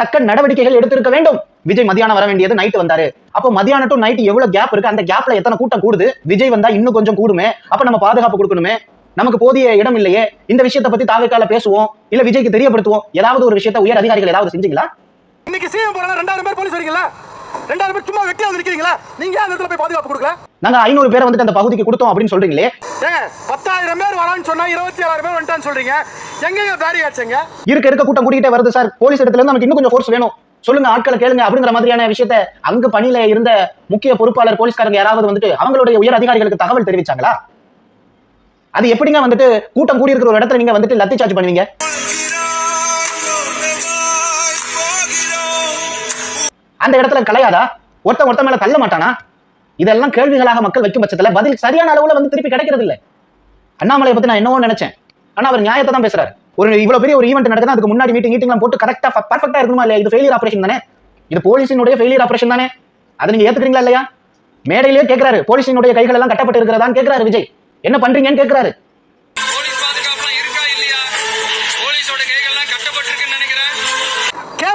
தக்க நடவடிக்கைகள் எடுத்திருக்க வேண்டும். விஜய் மதியானம் வர வேண்டியது நைட் வந்தாரு. அப்போ மதியானம் டு நைட் எவ்வளவு கேப் இருக்கு? அந்த கேப்ல எத்தனை கூட்டம் கூடுது? விஜய் வந்தா இன்னும் கொஞ்சம் கூடுமே? அப்ப நம்ம பாதுகாப்பு கொடுக்கணுமே? நமக்கு போதிய இடம் இல்லையே? இந்த விஷயத்தை பத்தி தாவேக்கால பேசுவோம். இல்ல விஜய்க்கு தெரியப்படுத்துவோம். ஏதாவது ஒரு விஷயத்த உயர் அதிகாரிகள் ஏதாவது செஞ்சீங்களா? இன்னைக்கு சிஎம் போறாங்க ரெண்டாயிரம் பேர் போலீஸ் வரீங்களா ரெண்டாயிரம் பேர் சும்மா வெட்டியா வந்து நிக்கிறீங்களா நீங்க அந்த இடத்துல போய் பாதுகாப்பு கொடுக்கல? நாங்க ஐநூறு பேரை வந்துட்டு அந்த பகுதிக்கு கொடுத்தோம் அப்படின்னு சொல்றீங்களே? ஏங்க பத்தாயிரம் பேர் வரான்னு சொன்னா இருபத்தி ஏழாயிரம் பேர் வந்துட்டான்னு சொல்றீங்க. எங்கெங்க பேரி ஆச்சுங்க? இருக்க இருக்க கூட்டம் கூட்டிகிட்டே வருது சார். போலீஸ் இடத்துல இருந்து நமக்கு இன்னும் கொஞ்சம் ஃபோர்ஸ் வேணும். சொல்லுங்க ஆட்களை கேளுங்க அப்படிங்கிற மாதிரியான விஷயத்த அங்க பணியில இருந்த முக்கிய பொறுப்பாளர் போலீஸ்காரங்க யாராவது வந்துட்டு அவங்களுடைய உயர் அதிகாரிகளுக்கு தகவல் தெரிவிச்சாங்களா? அது எப்படிங்க வந்துட்டு கூட்டம் கூடி இருக்கிற ஒரு இடத்துல நீங்க வந்துட்டு லத்தி சார்ஜ் பண்ணுவீங்க? அந்த இடத்துல கலையாதா? ஒருத்தன் ஒருத்தன் மேல தள்ள மாட்டானா? இதெல்லாம் கேள்விகளாக மக்கள் வைக்கும் பட்சத்துல பதில் சரியான அளவுல வந்து திருப்பி கிடைக்கிறது இல்ல அண்ணாமலையை பத்தி நான் என்னவோ நினைச்சேன். ஆனா அவர் நியாயத்தை தான் பேசுறாரு. ஒரு இவ்வளவு பெரிய ஒரு ஈவெண்ட் நடக்குது அதுக்கு முன்னாடி மீட்டிங் மீட்டிங்லாம் போட்டு கரெக்டா பர்ஃபெக்டா இருக்கணுமா இல்லையா? இது ஃபெயிலியர் ஆபரேஷன் தானே? இது போலீஸினுடைய ஃபெயிலியர் ஆபரேஷன் தானே? அதை நீங்க ஏத்துக்கிறீங்களா இல்லையா? மேடையிலேயே கேட்கிறாரு போலீஸினுடைய கைகள் எல்லாம் கட்டப்பட்டு இருக்கிறதான்னு கேட்கிறாரு விஜய். என்ன பண்றீங்கன்னு கேட்கிறாரு